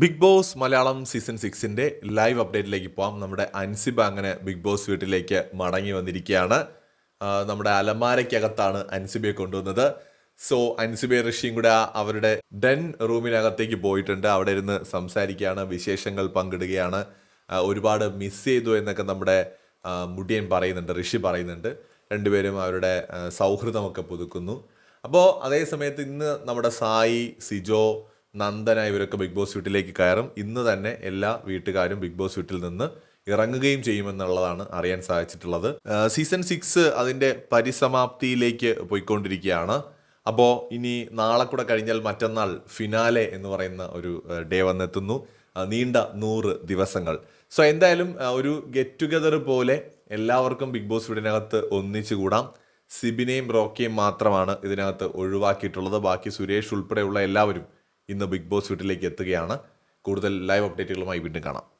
Big Boss Malayalam season സിക്സിന്റെ live അപ്ഡേറ്റിലേക്ക് പോകാം നമ്മുടെ അൻസിബ അങ്ങനെ ബിഗ് ബോസ് വീട്ടിലേക്ക് മടങ്ങി വന്നിരിക്കുകയാണ്. നമ്മുടെ അലമാരയ്ക്കകത്താണ് അൻസിബയെ കൊണ്ടുവന്നത്. സോ അൻസിബ ഋഷിയും കൂടെ അവരുടെ ഡെൻ റൂമിനകത്തേക്ക് പോയിട്ടുണ്ട്. അവിടെ ഇരുന്ന് സംസാരിക്കുകയാണ് വിശേഷങ്ങൾ പങ്കിടുകയാണ്. ഒരുപാട് മിസ് ചെയ്തു എന്നൊക്കെ നമ്മുടെ മുടിയൻ പറയുന്നുണ്ട് ഋഷി പറയുന്നുണ്ട്. രണ്ടുപേരും അവരുടെ സൗഹൃദമൊക്കെ പുതുക്കുന്നു. അപ്പോൾ അതേ സമയത്ത് ഇന്ന് നമ്മുടെ സായി സിജോ നന്ദന ഇവരൊക്കെ ബിഗ് ബോസ് വീട്ടിലേക്ക് കയറും. ഇന്ന് തന്നെ എല്ലാ വീട്ടുകാരും ബിഗ് ബോസ് വീട്ടിൽ നിന്ന് ഇറങ്ങുകയും ചെയ്യുമെന്നുള്ളതാണ് അറിയാൻ സാധിച്ചിട്ടുള്ളത്. സീസൺ സിക്സ് അതിന്റെ പരിസമാപ്തിയിലേക്ക് പോയിക്കൊണ്ടിരിക്കുകയാണ്. അപ്പോൾ ഇനി നാളെ കൂടെ കഴിഞ്ഞാൽ മറ്റന്നാൾ ഫിനാലെ എന്ന് പറയുന്ന ഒരു ഡേ വന്നെത്തുന്നു. നീണ്ട നൂറ് ദിവസങ്ങൾ. സോ എന്തായാലും ഒരു ഗെറ്റ് ടുഗദർ പോലെ എല്ലാവർക്കും ബിഗ് ബോസ് വീടിനകത്ത് ഒന്നിച്ചു കൂടാം. സിബിനെയും റോക്കിയും മാത്രമാണ് ഇതിനകത്ത് ഒഴിവാക്കിയിട്ടുള്ളത്. ബാക്കി സുരേഷ് ഉൾപ്പെടെയുള്ള എല്ലാവരും ഇന്ന് ബിഗ് ബോസ് വീട്ടിലേക്ക് എത്തുകയാണ്. കൂടുതൽ ലൈവ് അപ്ഡേറ്റുകളുമായി വീണ്ടും കാണാം.